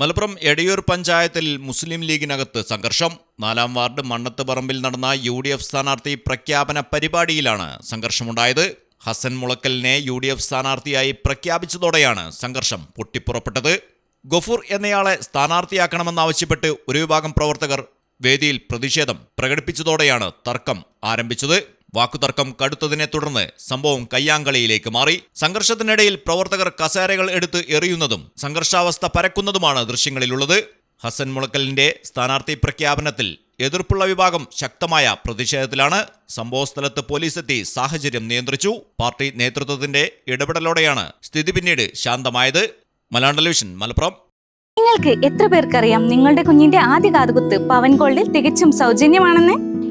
മലപ്പുറം എടയൂർ പഞ്ചായത്തിൽ മുസ്ലിം ലീഗിനകത്ത് സംഘർഷം. നാലാം വാർഡ് മണ്ണത്ത് പറമ്പിൽ നടന്ന യു ഡി എഫ് സ്ഥാനാർത്ഥി പ്രഖ്യാപന പരിപാടിയിലാണ് സംഘർഷമുണ്ടായത്. ഹസൻ മുളക്കലിനെ യു ഡി എഫ് സ്ഥാനാർത്ഥിയായി പ്രഖ്യാപിച്ചതോടെയാണ് സംഘർഷം പൊട്ടിപ്പുറപ്പെട്ടത്. ഗഫൂർ എന്നയാളെ സ്ഥാനാർത്ഥിയാക്കണമെന്നാവശ്യപ്പെട്ട് ഒരു വിഭാഗം പ്രവർത്തകർ വേദിയിൽ പ്രതിഷേധം പ്രകടിപ്പിച്ചതോടെയാണ് തർക്കം ആരംഭിച്ചത്. വാക്കുതർക്കം കടുത്തതിനെ തുടർന്ന് സംഭവം കയ്യാങ്കളിയിലേക്ക് മാറി. സംഘർഷത്തിനിടയിൽ പ്രവർത്തകർ കസേരകൾ എടുത്ത് എറിയുന്നതും സംഘർഷാവസ്ഥ പരക്കുന്നതുമാണ് ദൃശ്യങ്ങളിലുള്ളത്. ഹസൻ മുളക്കലിന്റെ സ്ഥാനാർത്ഥി പ്രഖ്യാപനത്തിൽ എതിർപ്പുള്ള വിഭാഗം ശക്തമായ പ്രതിഷേധത്തിലാണ്. സംഭവസ്ഥലത്ത് പോലീസെത്തി സാഹചര്യം നിയന്ത്രിച്ചു. പാർട്ടി നേതൃത്വത്തിന്റെ ഇടപെടലോടെയാണ് സ്ഥിതി പിന്നീട് ശാന്തമായത്. മലയാളം ടെലിവിഷൻ മലപ്പുറം. നിങ്ങൾക്ക് എത്ര പേർക്കറിയാം നിങ്ങളുടെ കുഞ്ഞിന്റെ ആദ്യ കാതുകുത്ത് പവൻ ഗോൾഡിൽ തികച്ചും സൗജന്യമാണെന്ന്?